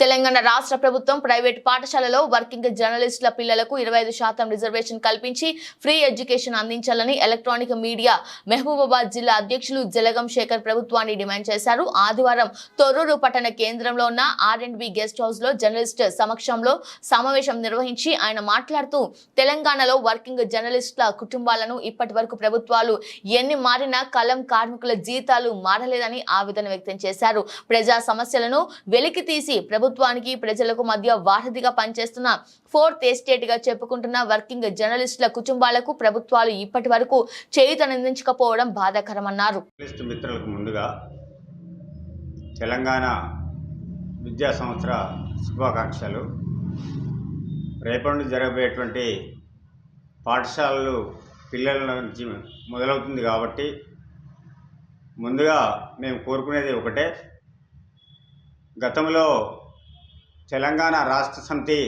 తెలంగాణ రాష్ట్ర ప్రభుత్వం ప్రైవేట్ పాఠశాలలో వర్కింగ్ జర్నలిస్టుల పిల్లలకు ఇరవై ఐదు శాతం రిజర్వేషన్ కల్పించి ఫ్రీ ఎడ్యుకేషన్ అందించాలని ఎలక్ట్రానిక్ మీడియా మహబూబాబాద్ జిల్లా అధ్యక్షులు జలగం శేఖర్ ప్రభుత్వాన్ని డిమాండ్ చేశారు. ఆదివారం తొర్రూరు పట్టణ కేంద్రంలో ఉన్న ఆర్ అండ్ బి గెస్ట్ హౌస్లో జర్నలిస్ట్ సమక్షంలో సమావేశం నిర్వహించి ఆయన మాట్లాడుతూ తెలంగాణలో వర్కింగ్ జర్నలిస్టుల కుటుంబాలను ఇప్పటి వరకు ప్రభుత్వాలు ఎన్ని మారినా కలం కార్మికుల జీతాలు మారలేదని ఆవేదన వ్యక్తం చేశారు. ప్రజా సమస్యలను వెలికి తీసి ప్రభుత్వానికి ప్రజలకు మధ్య వారధిగా పనిచేస్తున్న ఫోర్త్ ఎస్టేట్గా చెప్పుకుంటున్న వర్కింగ్ జర్నలిస్టుల కుటుంబాలకు ప్రభుత్వాలు ఇప్పటి వరకు చేయుతనందించకపోవడం బాధాకరమన్నారు. మిత్రులకు ముందుగా తెలంగాణ విద్యా సంవత్సర శుభాకాంక్షలు. రేపటి నుండి జరగబోయేటువంటి పాఠశాలలు పిల్లల నుంచి మొదలవుతుంది కాబట్టి ముందుగా మేము కోరుకునేది ఒకటే. గతంలో తెలంగాణ రాష్ట్ర సమితి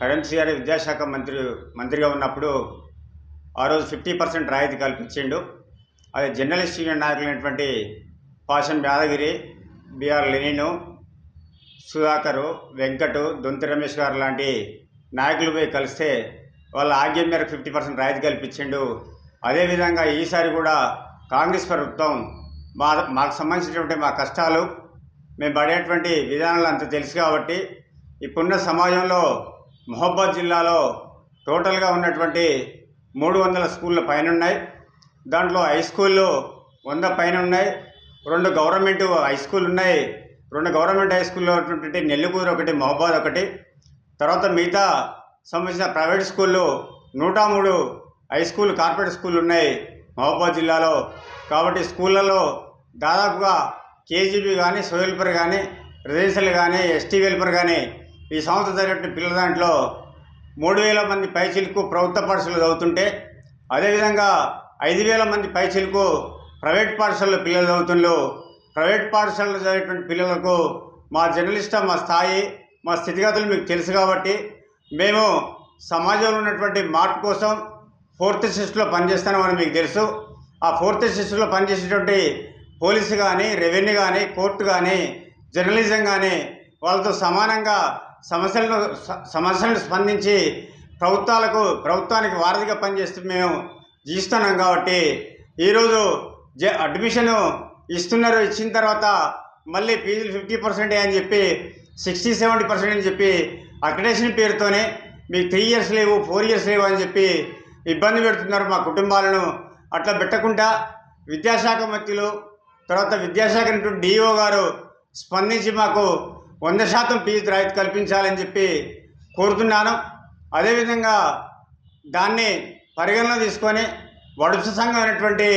కరెన్సీ గారి విద్యాశాఖ మంత్రి మంత్రిగా ఉన్నప్పుడు ఆ రోజు ఫిఫ్టీ పర్సెంట్ రాయితీ కల్పించిండు. అది జర్నలిస్ట్ యూనియన్ నాయకులైనటువంటి పాషన్ యాదగిరి బిఆర్ లెనిను సుధాకరు వెంకటు దొంతి రమేష్ గారు లాంటి నాయకులు పోయి కలిస్తే వాళ్ళ ఆజ్ఞ మేరకు ఫిఫ్టీ పర్సెంట్ రాయితీ కల్పించిండు. అదేవిధంగా ఈసారి కూడా కాంగ్రెస్ ప్రభుత్వం మా మాకు సంబంధించినటువంటి మా కష్టాలు మేము పడేటువంటి విధానాలు అంత తెలుసు కాబట్టి ఇప్పుడున్న సమాజంలో మహబాద్ జిల్లాలో టోటల్గా ఉన్నటువంటి మూడు వందల స్కూళ్ళ పైన ఉన్నాయి దాంట్లో హై స్కూళ్ళు వంద పైన ఉన్నాయి రెండు గవర్నమెంట్ హై స్కూల్ ఉన్నాయి. రెండు గవర్నమెంట్ హై స్కూల్లో ఉన్నటువంటి నెల్లికూరు ఒకటి మహబాద్ ఒకటి. తర్వాత మిగతా సంబంధించిన ప్రైవేట్ స్కూళ్ళు నూట మూడు హై స్కూల్ కార్పొరేట్ స్కూళ్ళు ఉన్నాయి మహబాద్ జిల్లాలో. కాబట్టి స్కూళ్ళలో దాదాపుగా కేజీబీ కానీ సో కానీ రెసిడెన్షియల్ కానీ ఎస్టీ వెల్ఫేర్ కానీ ఈ సంస్థ జరిగినటువంటి పిల్లల దాంట్లో మూడు వేల మంది పైచిలకు ప్రభుత్వ పాఠశాలలు చదువుతుంటే అదేవిధంగా ఐదు వేల మంది పైచిలకు ప్రైవేట్ పాఠశాలలో పిల్లలు చదువుతుండ్రు ప్రైవేట్ పాఠశాలలో చదివేటువంటి పిల్లలకు మా జర్నలిస్ట్ మా స్థాయి మా స్థితిగతులు మీకు తెలుసు కాబట్టి మేము సమాజంలో ఉన్నటువంటి మార్పు కోసం ఫోర్త్ సిస్ట్లో పనిచేస్తామని మీకు తెలుసు. ఆ ఫోర్త్ సిస్ట్లో పనిచేసేటువంటి పోలీసు కానీ రెవెన్యూ కానీ కోర్టు కానీ జర్నలిజం కానీ వాళ్ళతో సమానంగా సమస్యలను సమస్యలను స్పందించి ప్రభుత్వాలకు ప్రభుత్వానికి వారధిగా పనిచేస్తూ మేము జీవిస్తున్నాం కాబట్టి ఈరోజు జ అడ్మిషను ఇస్తున్నారు ఇచ్చిన తర్వాత మళ్ళీ ఫీజులు ఫిఫ్టీ పర్సెంటే అని చెప్పి సిక్స్టీ సెవెంటీ పర్సెంట్ అని చెప్పి అక్రిడేషన్ పేరుతోనే మీకు త్రీ ఇయర్స్ లేవు ఫోర్ ఇయర్స్ లేవు అని చెప్పి ఇబ్బంది పెడుతున్నారు మా కుటుంబాలను. అట్లా పెట్టకుండా విద్యాశాఖ మంత్రులు తర్వాత విద్యాశాఖ డిఓ గారు స్పందించి మాకు వంద శాతం ఫీజు రాయితీ కల్పించాలని చెప్పి కోరుతున్నాను. అదేవిధంగా దాన్ని పరిగణన తీసుకొని వడుస సంఘం అనేటువంటి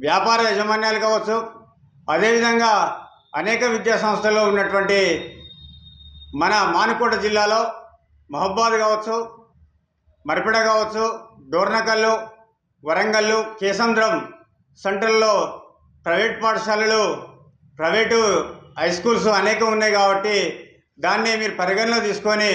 వ్యాపార యాజమాన్యాలు కావచ్చు అదేవిధంగా అనేక విద్యా సంస్థల్లో ఉన్నటువంటి మన మానుకోట జిల్లాలో మహబ్బాద్ కావచ్చు మరిపిడ కావచ్చు డోర్నకల్లు వరంగల్లు కేసంద్రం సెంటర్లో ప్రైవేట్ పాఠశాలలు ప్రైవేటు హై స్కూల్స్ అనేకం ఉన్నాయి కాబట్టి దాన్ని మీరు పరిగణలో తీసుకొని